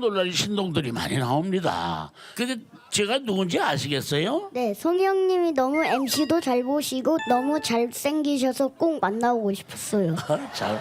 놀랄 신동들이 많이 나옵니다. 근데 제가 누군지 아시겠어요? 네, 송영님이 너무 MC도 잘 보시고 너무 잘생기셔서 꼭 만나보고 싶었어요. 아, 잘.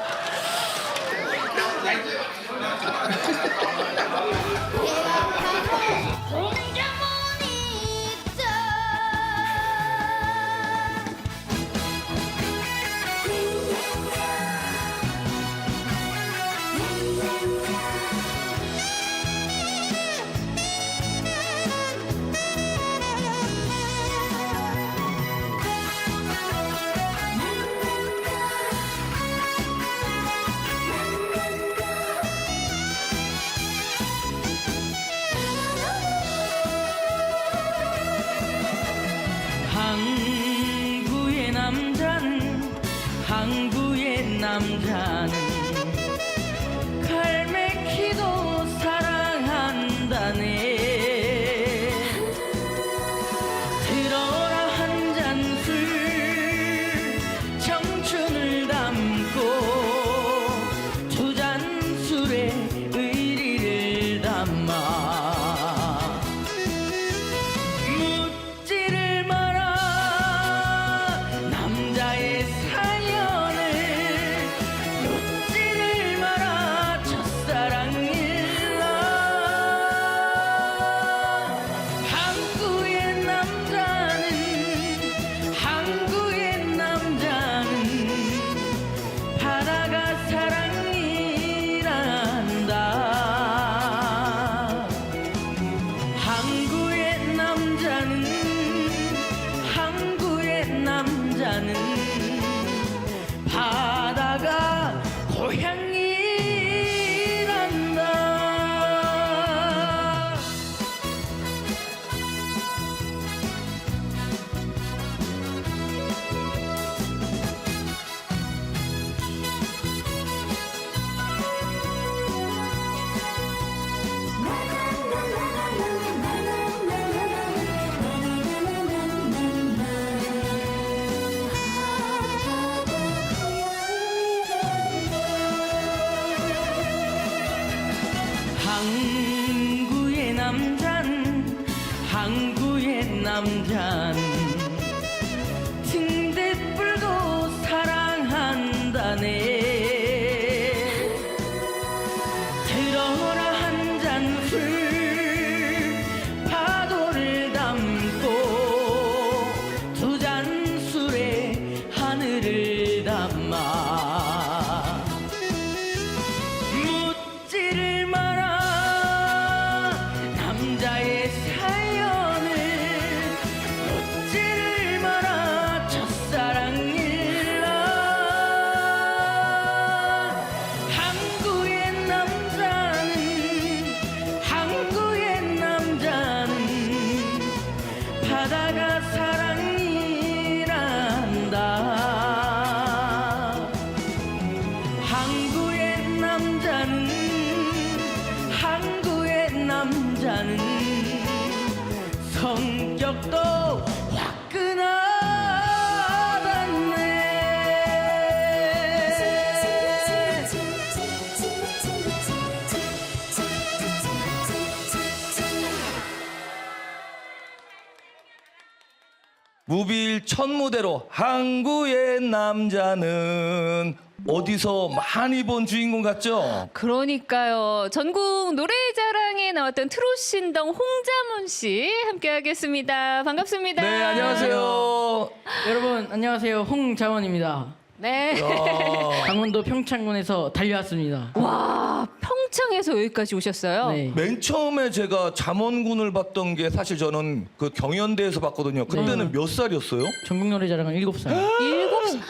첫 무대로 항구의 남자는 어디서 많이 본 주인공 같죠? 그러니까요. 전국 노래자랑에 나왔던 트롯 신동 홍자문 씨 함께하겠습니다. 반갑습니다. 네, 안녕하세요. 여러분 안녕하세요 홍자원입니다 네. 야, 강원도 평창군에서 달려왔습니다 와 평창에서 여기까지 오셨어요. 네. 맨 처음에 제가 잠원군을 봤던 게 사실 저는 그 경연대에서 봤거든요. 그때는 몇 살이었어요? 전국 노래자랑은 7살 일곱 살.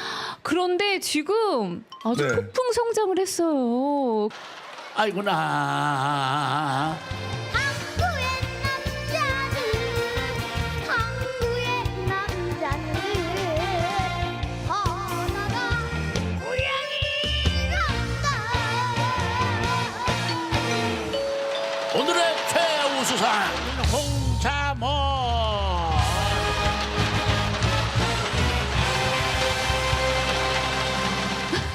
그런데 지금 아주 네. 폭풍 성장을 했어요. 아이구나. 오늘의 최우수상 홍자모.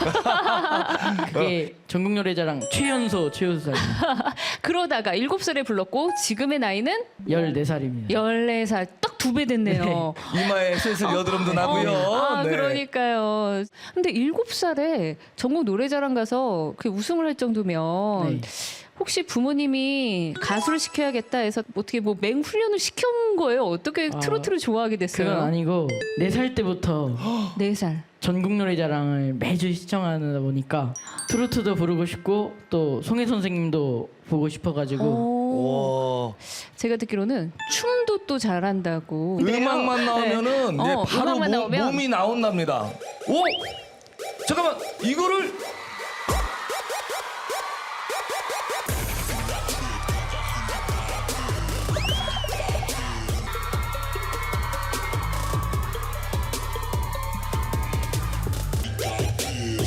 그게 전국 노래자랑 최연소 최우수상 그러다가 일곱 살에 불렀고 지금의 나이는 14살입니다. 열네 살딱 두 배 됐네요. 이마에 슬슬 여드름도 나고요. 아, 네. 그러니까요. 근데 일곱 살에 전국 노래자랑 가서 그 우승을 할 정도면 네. 혹시 부모님이 가수를 시켜야겠다 해서 어떻게 뭐 맹훈련을 시켜온 거예요? 어떻게 아, 트로트를 좋아하게 됐어요? 그건 아니고 4살 때부터 네 살. 전국 노래자랑을 매주 시청하다 보니까 트로트도 부르고 싶고 또 송혜 선생님도 보고 싶어가지고 오. 와. 제가 듣기로는 춤도 또 잘한다고. 음악만 나오면은 네. 네, 어, 바로 음악만 몸- 나오면 몸이 나온답니다. 오, 잠깐만 이거를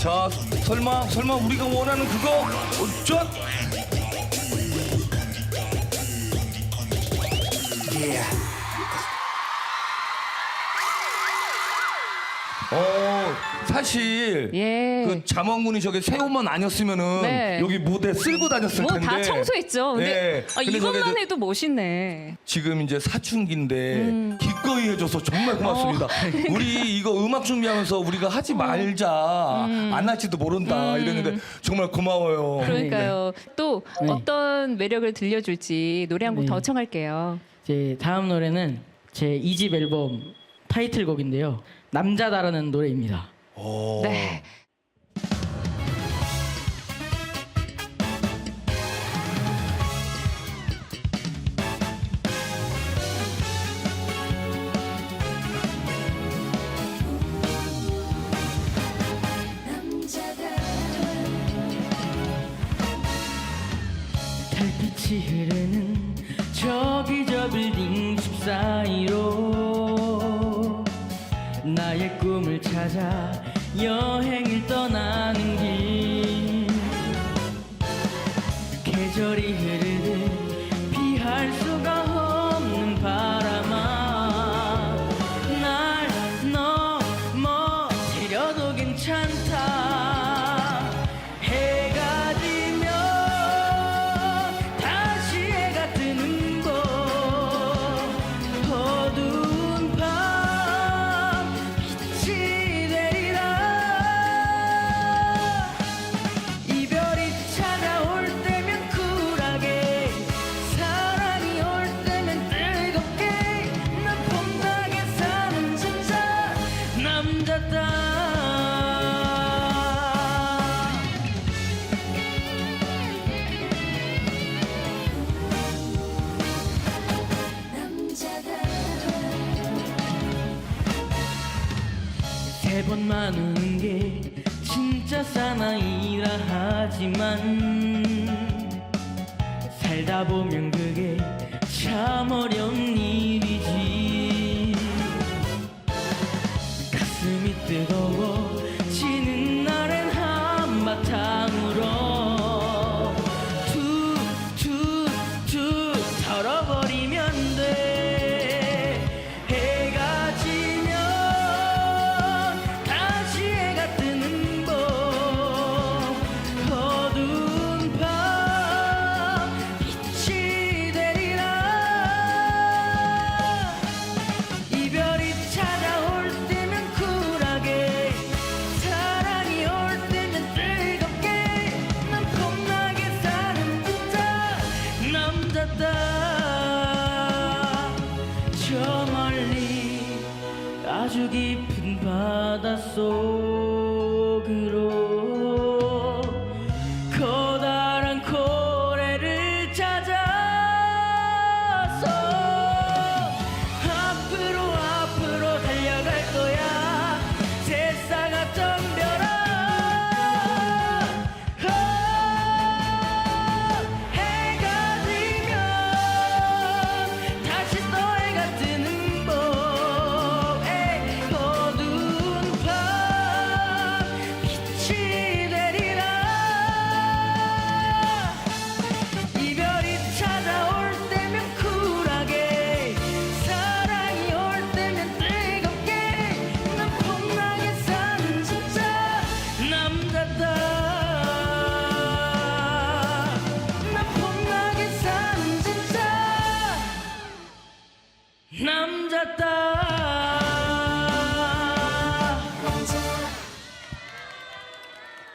자 설마 설마 우리가 원하는 그거 어, 전어 사실 예. 그 잠원군이 저게 새우만 아니었으면은 네. 여기 무대 쓸고 다녔을 뭐 텐데 다 청소했죠. 근데 네. 아, 근데 이것만 해도 멋있네. 지금 이제 사춘기인데 음. 기꺼이 해줘서 정말 고맙습니다. 어. 우리 이거 음악 준비하면서 우리가 하지 말자 안 할지도 모른다 이랬는데 정말 고마워요. 음. 그러니까요. 또 네. 어떤 매력을 들려줄지 노래 한곡 네. 더 청할게요. 제 다음 노래는 제 2집 앨범 타이틀곡인데요. 남자다라는 노래입니다. 오. 네. 찾아 여행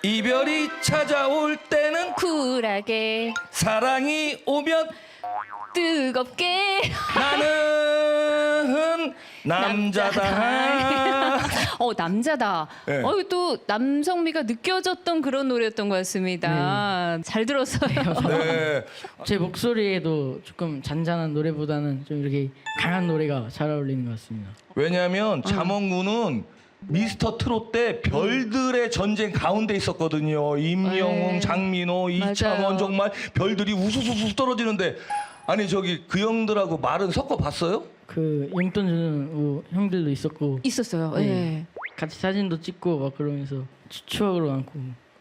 이별이 찾아올 때는 쿨하게 사랑이 오면 뜨겁게 나는 남자다. 어 남자다. 네. 어, 또 남성미가 느껴졌던 그런 노래였던 것 같습니다. 잘 들었어요. 네. 제 목소리에도 조금 잔잔한 노래보다는 좀 이렇게 강한 노래가 잘 어울리는 것 같습니다. 왜냐하면 잠원군은 미스터 트롯 때 별들의 전쟁 가운데 있었거든요. 임영웅, 네. 장민호, 맞아요. 이창원 정말 별들이 우수수수 떨어지는데 아니 저기 그 형들하고 말은 섞어 봤어요? 그 용돈 주는 뭐 형들도 있었고 있었어요. 네. 네. 같이 사진도 찍고 막 그러면서 추- 추억으로 남고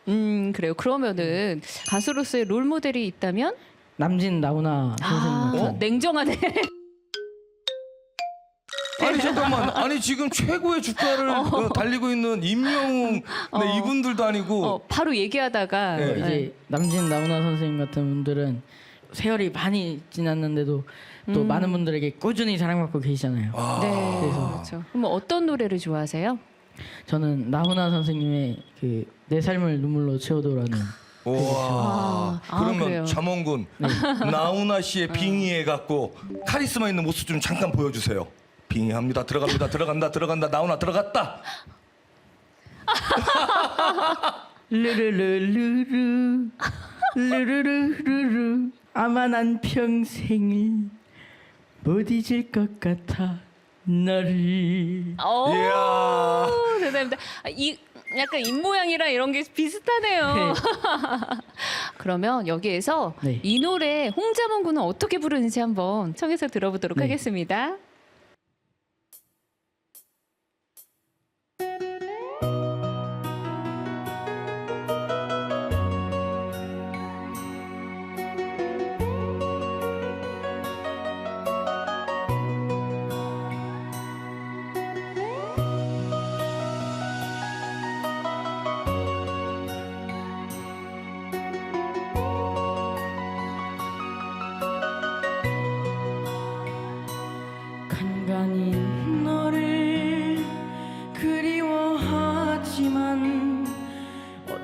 음 그래요. 그러면은 가수로서의 롤 모델이 있다면 남진 나훈아 선생님 아, 같은 냉정하네. 아니 잠깐만 아니 지금 최고의 주가를 어, 달리고 있는 임영웅 네, 어. 이분들도 아니고 어, 바로 얘기하다가 네. 어, 이제 남진 나훈아 선생님 같은 분들은 세월이 많이 지났는데도 또 음. 많은 분들에게 꾸준히 사랑받고 계시잖아요. 아, 네, 그렇죠. 그럼 어떤 노래를 좋아하세요? 저는 나훈아 선생님의 그 내 삶을 눈물로 채워도라는 와 아, 아, 그러면 그래요? 잠원군 나훈아 씨의 빙의해 갖고 카리스마 있는 모습 좀 잠깐 보여주세요. 빙의합니다. 들어갑니다. 들어간다. 들어간다. 나훈아 들어갔다. 르르르르르 르르르르르 아마 난 평생을 못 잊을 것 같아 너를 오, 이야. 대단합니다. 아, 이 약간 입 모양이랑 이런 게 비슷하네요. 네. 그러면 여기에서 네. 이 노래 홍자몽 군은 어떻게 부르는지 한번 청해서 들어보도록 네. 하겠습니다.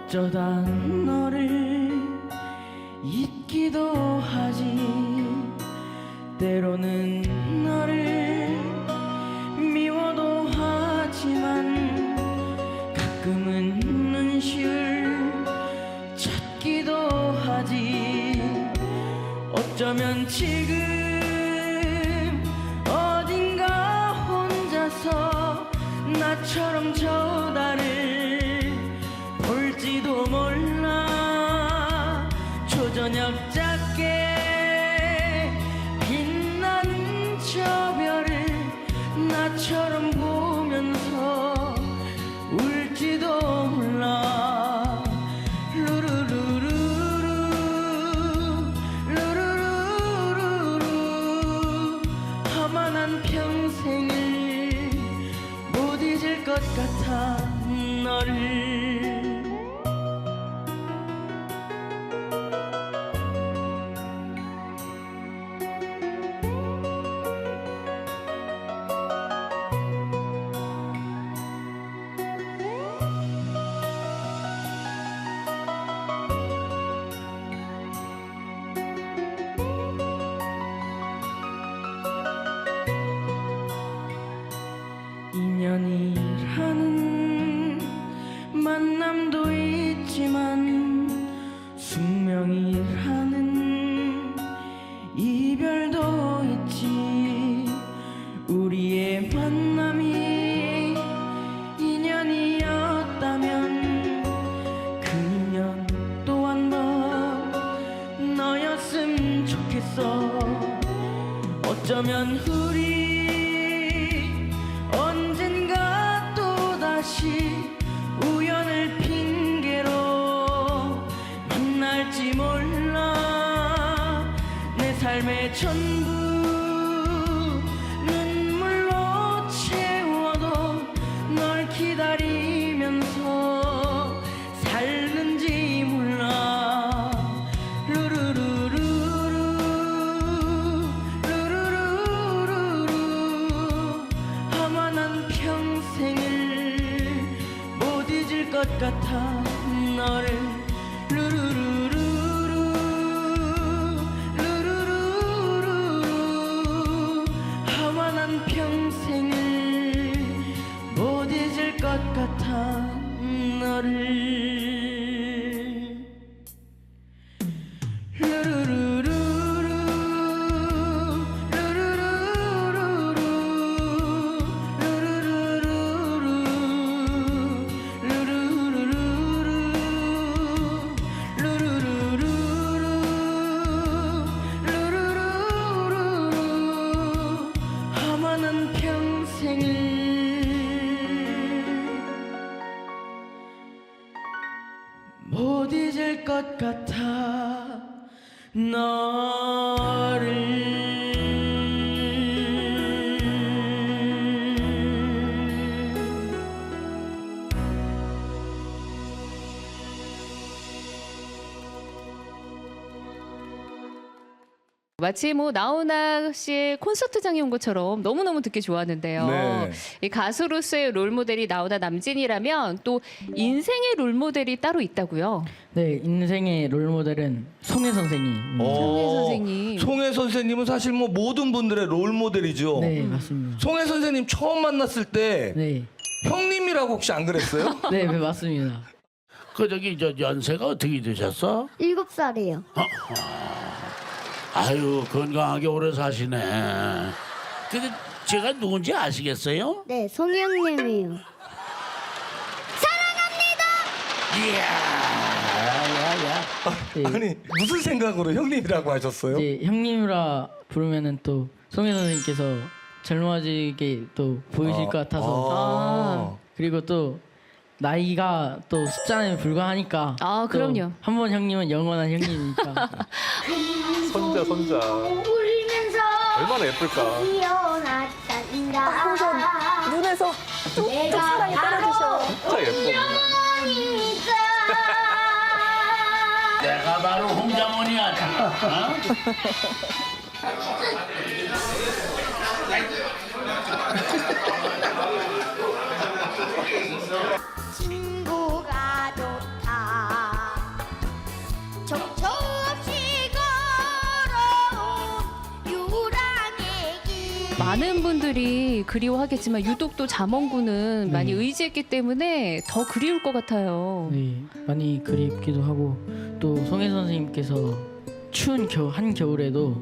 어쩌다 너를 잊기도 하지. 때로는 너를 미워도 하지만 가끔은 눈시울 찾기도 하지. 어쩌면 지금 어딘가 혼자서 나처럼 저 우연을 핑계로 만날지 몰라. 내 삶의 전부 같아 마치 뭐 나훈아 씨의 콘서트장에 온 것처럼 너무너무 듣기 좋았는데요. 네. 이 가수로서의 롤모델이 나훈아 남진이라면 또 인생의 롤모델이 따로 있다고요. 네 인생의 롤모델은 송혜 선생님 송혜 어, 선생님. 송혜 선생님은 사실 뭐 모든 분들의 롤 모델이죠. 네 맞습니다 송혜 선생님 처음 만났을 때 네 형님이라고 혹시 안 그랬어요? 네, 네, 맞습니다. 그 저기 저 연세가 어떻게 되셨어? 일곱 살이에요. 아유 건강하게 오래 사시네. 근데 제가 누군지 아시겠어요? 네, 송영님이요. 이야, 야야야. 네, 아니 무슨 생각으로 형님이라고 하셨어요? 이제 형님이라 부르면은 또 송혜 선생님께서 젊어지게 또 보이실 것 같아서 아. 그리고 또 나이가 또 숫자에 불과하니까 아, 또 그럼요. 한번 형님은 영원한 형님이니까 손자 손자 울면서 얼마나 예쁠까 태어났단다. 눈에서 뚝뚝 내가 사랑이 떨어지셔. 진짜 예뻐 영원이니까. 내가 바로 홍자문이야. 어? 친구가 좋다. 정처 없이 걸어온 유랑의 길. 많은 분들이 그리워하겠지만 유독 또 잠원군은 많이 의지했기 때문에 더 그리울 것 같아요. 네, 많이 그립기도 하고 또 송혜 선생님께서 추운 겨, 한 겨울에도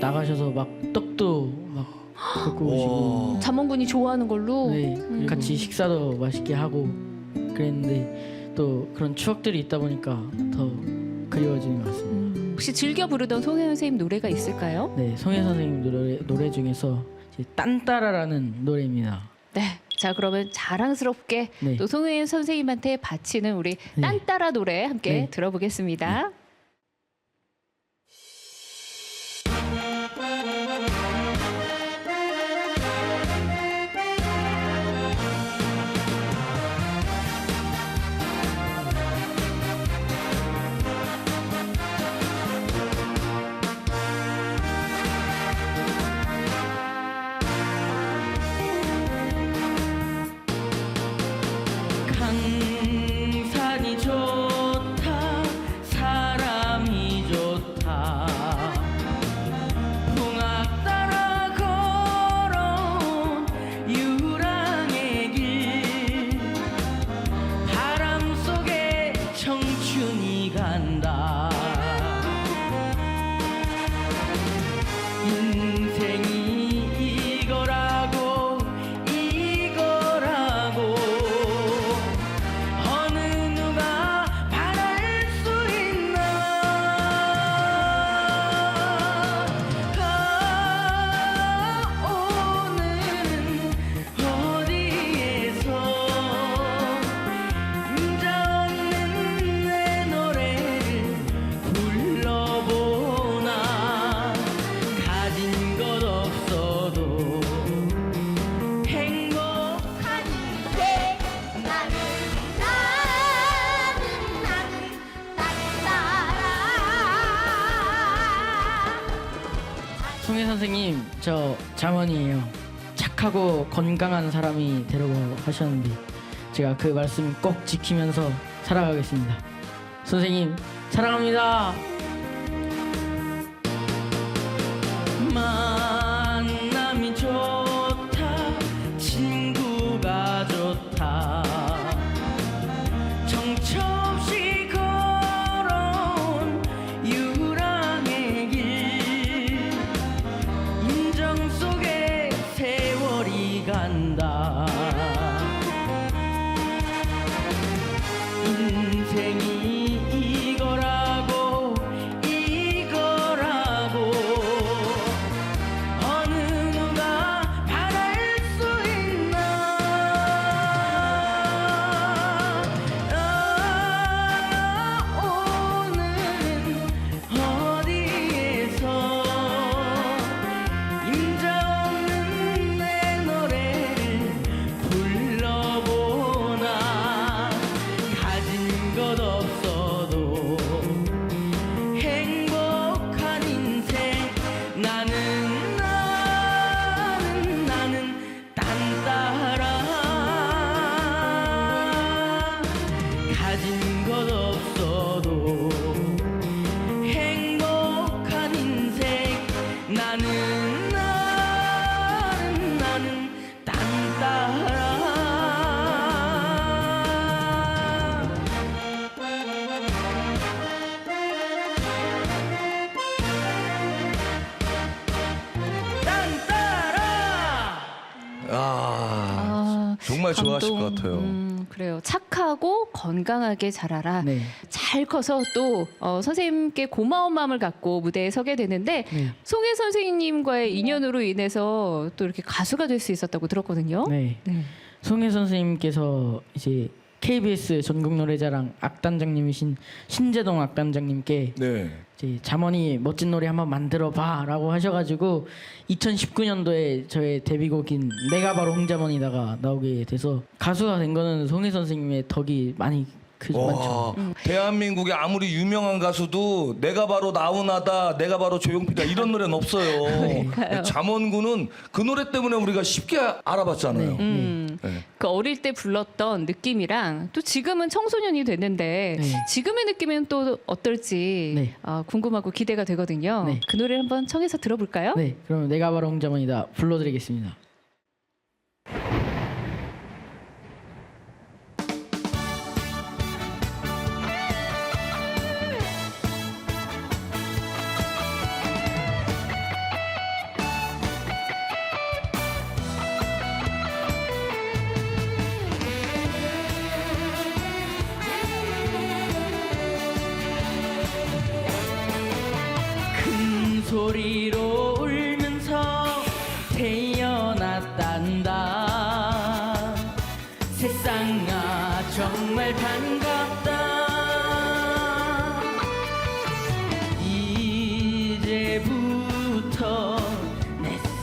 나가셔서 막 떡도 막 갖고 오시고 잠원군이 좋아하는 걸로 네, 같이 식사도 맛있게 하고 그랬는데 또 그런 추억들이 있다 보니까 더 그리워지는 것 같습니다. 음, 혹시 즐겨 부르던 송혜 선생님 노래가 있을까요? 네, 송혜 선생님 노래, 노래 중에서 이제 딴따라라는 노래입니다. 네. 자 그러면 자랑스럽게 네. 또 송혜 선생님한테 바치는 우리 네. 딴따라 노래 함께 네. 들어보겠습니다. 송혜 선생님 저 장원이에요 착하고 건강한 사람이 되라고 하셨는데 제가 그 말씀 꼭 지키면서 살아가겠습니다. 선생님 사랑합니다. 좋아하실. 것 같아요. 음, 그래요. 착하고 건강하게 자라라. 네. 잘 커서 또 어, 선생님께 고마운 마음을 갖고 무대에 서게 되는데 네. 송혜 선생님과의 인연으로 인해서 또 이렇게 가수가 될 수 있었다고 들었거든요. 네. 네. 송혜 선생님께서 이제 KBS 전국 노래자랑 악단장님이신 신재동 악단장님께 네. 이제 잠원이 멋진 노래 한번 만들어 봐라고 하셔가지고 2019년도에 저의 데뷔곡인 내가 바로 홍자원이다가 나오게 돼서 가수가 된 거는 송혜 선생님의 덕이 많이 크죠 많죠. 와, 대한민국의 아무리 유명한 가수도 내가 바로 나훈아다, 내가 바로 조용필이다 이런 노래는 없어요. 잠원구는 그 노래 때문에 우리가 쉽게 알아봤잖아요. 음, 네. 그 어릴 때 불렀던 느낌이랑 또 지금은 청소년이 됐는데 네. 지금의 느낌은 또 어떨지 네. 아, 궁금하고 기대가 되거든요. 네. 그 노래 한번 청해서 들어볼까요? 네, 그럼 내가 바로 홍자원이다 불러드리겠습니다.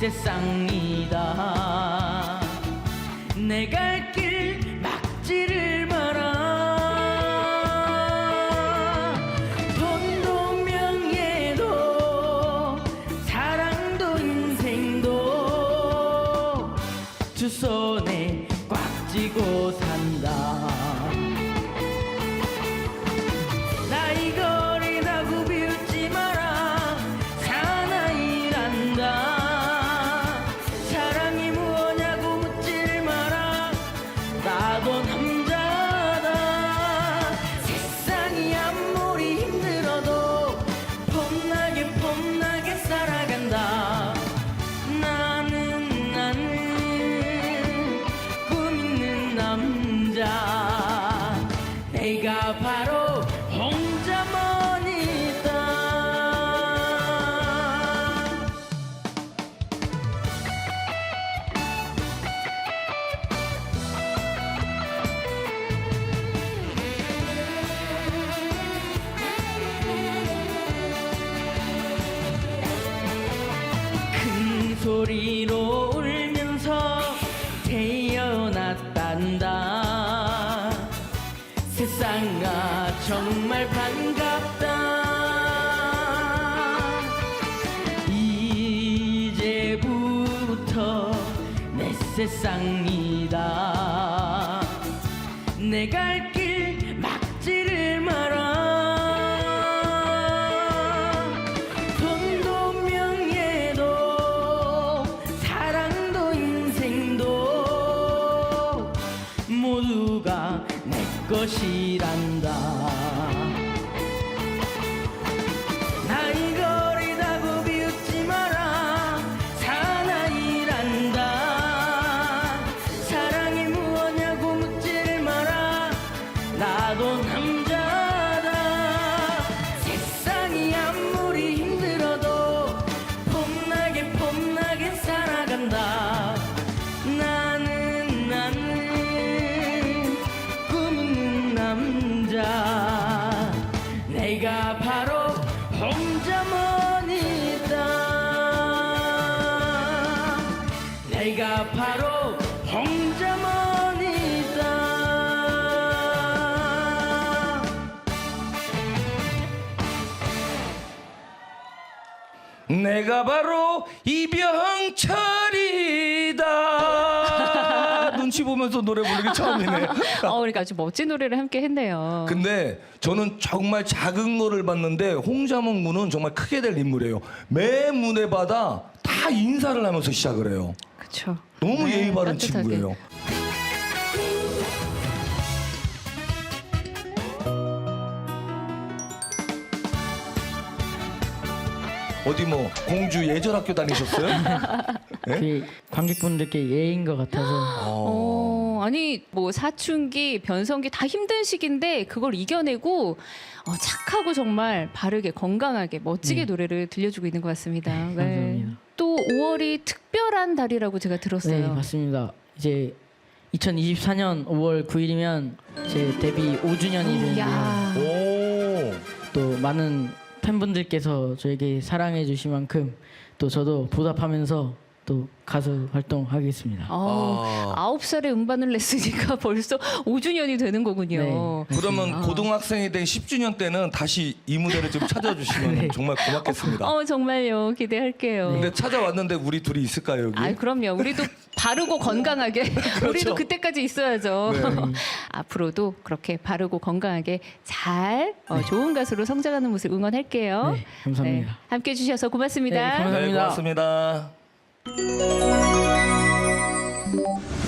세상이다. 내 갈길 내가 세상이다. 내 갈 길 막지를 마라. 돈도 명예도 사랑도 인생도 모두가 내 것이라. 내가 바로 이병철이다. 눈치 보면서 노래 부르기 처음이네. 어, 그러니까 아주 멋진 노래를 함께 했네요. 근데 저는 정말 작은 거를 봤는데 홍자몽 군은 정말 크게 될 인물이에요. 매 무대마다 다 인사를 하면서 시작을 해요. 그렇죠. 너무 네, 예의 바른. 친구예요. 어디 뭐 공주 예절학교 다니셨어요? 네? 그게 관객분들께 예인 것 같아서 어, 아니 뭐 사춘기, 변성기 다 힘든 시기인데 그걸 이겨내고 어, 착하고 정말 바르게 건강하게 멋지게 노래를 들려주고 있는 것 같습니다. 네. 감사합니다. 또 5월이 특별한 달이라고 제가 네 들었어요. 맞습니다 이제 2024년 5월 9일이면 제 데뷔 5주년이 되는데요 야, 오. 또 많은 팬분들께서 저에게 사랑해 주신 만큼 또 저도 보답하면서 또 가수 활동하겠습니다 어, 아홉 살에 음반을 냈으니까 벌써 5주년이 되는 거군요. 그러면 고등학생이 된 10주년 때는 다시 이 무대를 좀 찾아주시면 네. 정말 고맙겠습니다. 어 정말요 기대할게요. 근데 찾아왔는데 우리 둘이 있을까요 여기? 아 그럼요. 우리도 바르고 건강하게 우리도 그때까지 있어야죠. 앞으로도 그렇게 바르고 건강하게 잘 어, 좋은 가수로 성장하는 모습 응원할게요. 네, 감사합니다. 네, 함께 해 주셔서 고맙습니다. 네, 감사합니다. 네, 고맙습니다. Thank you.